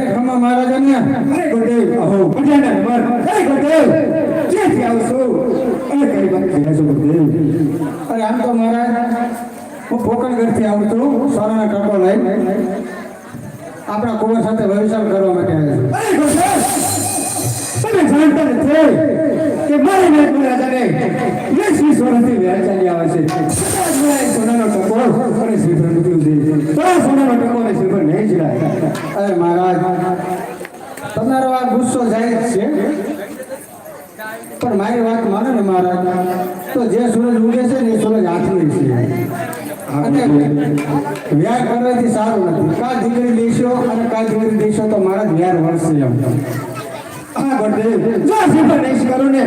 હરે ખમા મહારાજાને હરે ગુરુદેવ અહો ગુરુદેવ મર હરે ગુરુદેવ જેથી આવશો? અને કઈ વાત કહે છે ગુરુદેવ અરે આમ તો મહારાજ, હું પોકણગઢથી આવું છું, સોનાના ટકો લઈ આપણા કુંવર સાથે વ્યવસાય કરવા માટે આવ્યો છું. તમે જાણતા નથી કે મારી મેં મહારાજાને વીસ વીસ વર્ષથી વ્યવસાય આવે છે. સોનાનો ટકો અને શ્રી છે આ સોનાનો ટકો અને શ્રીફળ નહીં જીરાય અરે મહારાજ તમારો આ ગુસ્સો જાય છે પણ મારી વાત માનો ને મહારાજ તો જે સૂરજ ઉગે છે ને એ સૂરજ હાથની છે વ્યાર કરવાથી સારું નથી કાલ દીકરી દેશો અને કાલ દીકરી દેશો તો મારા વ્યાર વર્ષે એમ આ બધે જો શ્રીફળ નહીં કરો ને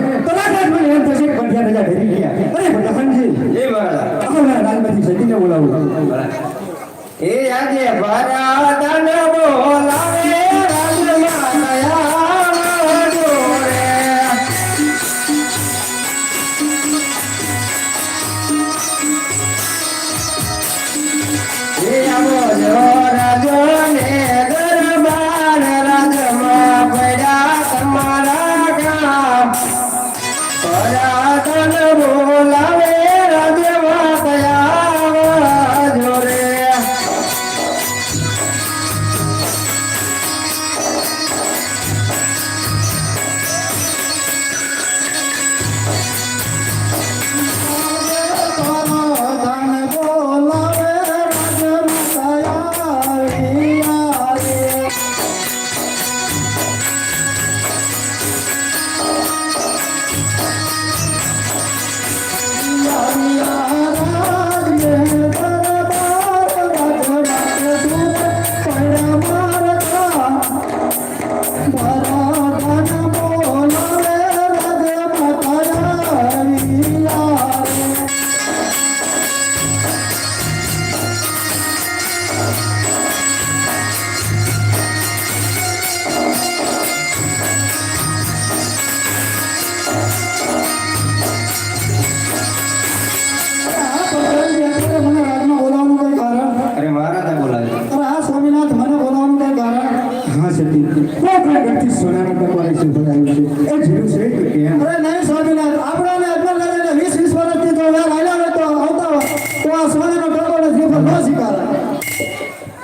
હા સતી પોકરણગઢથી સોનાનો ટકો અને શ્રીફળ આવ્યું છે એ જીરું છે. કે કેમ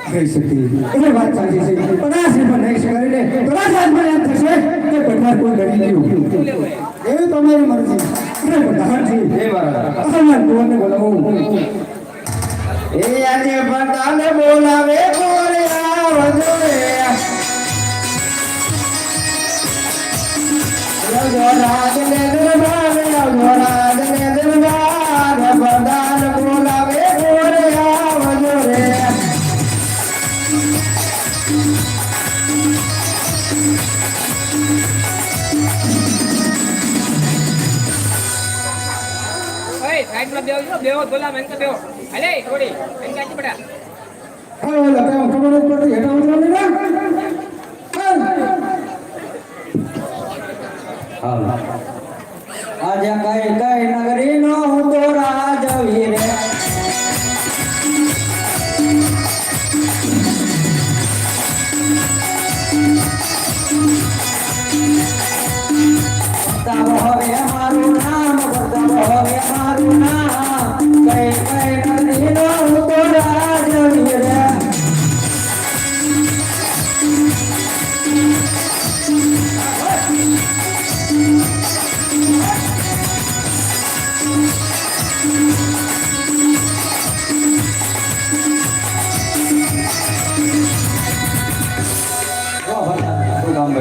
અરે સતી એ વાત સાચી છે. પણ આ શ્રીફળ નહીં સ્વીકારીને તો રાજા એમ થશે કે પઠાર કોઈ ડરી ગયું એવી તમારી મરજી. અરે પ્રધાનજી એ મહારાજા અમારા કુંવરને બોલાવું એ આજે બધાને બોલાવે બોલે આવજો રે બેહો ગોલા મેં બેવો અલે થોડી એમ કાચી પડા હા ઓલા કામ ખબર જ પડતી હેઠા ઉતરવાની ના આજે કઈ કઈ નગરી નો હું તો રાજ વીરે. બતાવો હવે મારું નામ હવે મારું નામ.